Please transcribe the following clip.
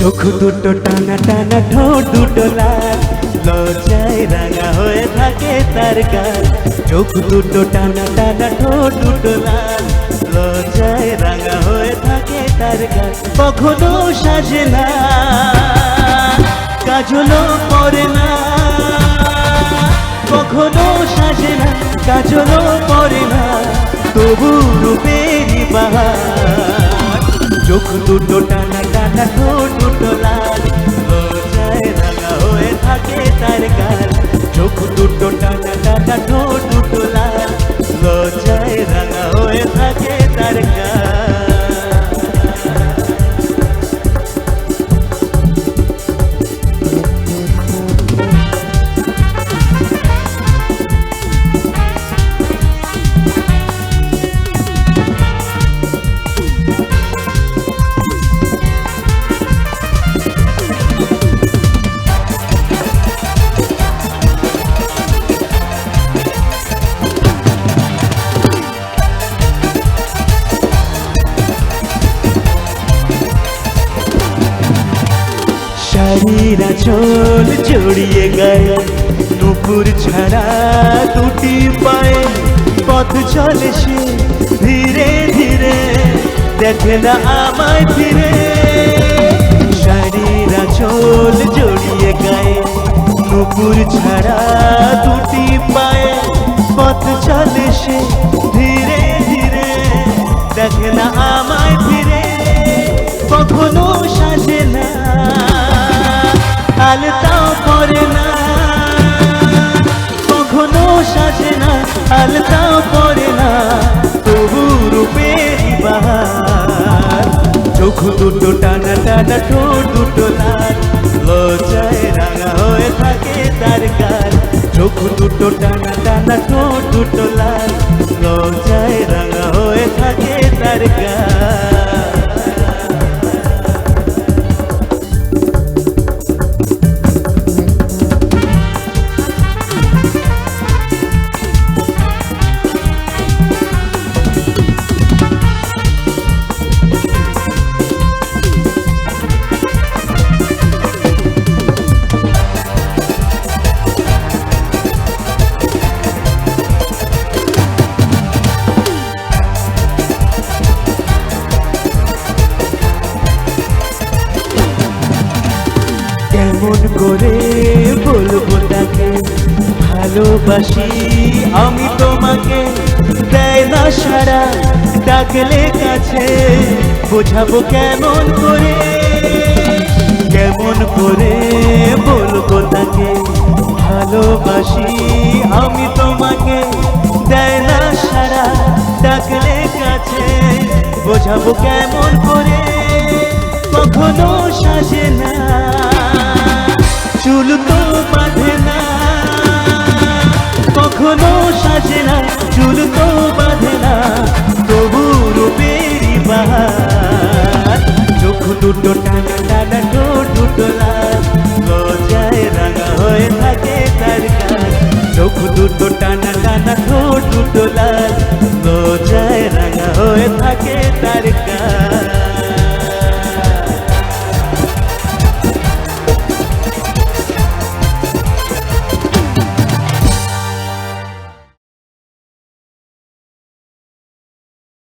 চোখ দুটো টানা টানা, ঠোঁট দুটো লাল। লজ্জায় রাঙা হয়ে থাকে তার গাল চোখ দুটো টানা টানা, ঠোঁট দুটো লাল। লজ্জায় রাঙা হয়ে থাকে তার গাল কখনো সাজে না, কাজলও পরে না। কখনো সাজে না, কাজলও পরে না। তবু রূপেরই বাহার চোখ দুটো টানা তার গাল। চোখ দুটো টানা টানা ঠোঁট শাড়িরা চোল জড়িয়ে গায়ে। নুপুর ছাড়া দুটি পায়ে পথ চলে সে ধীরে ধীরে। দেখে না আমায় ফিরে। শাড়িরা চোল জড়িয়ে গায়ে। নুপুর ছাড়া দুটি পায়ে পথ চলে সে ধীরে ধীরে। দেখে না আলতাও পরে না। কখনো সাজে না আলতাও পরে না। তবু বাহার। চোখ দুটো টানা টানা, ঠোঁট দুটো লাল। লজ্জায় রাঙা হয়ে থাকে তার গাল চোখ দুটো টানা টানা, ঠোঁট দুটো ভালোবাসি। আমি তোমাকে দেয় না সারা ডাকলে কাছে। বোঝাবো কেমন করে কেমন করে বলব তাকে। ভালোবাসি, আমি তোমাকে দেয় না সারা ডাকলে কাছে। বোঝাবো কেমন করে, কখনো সাজে না। চুল তো ঠোঁট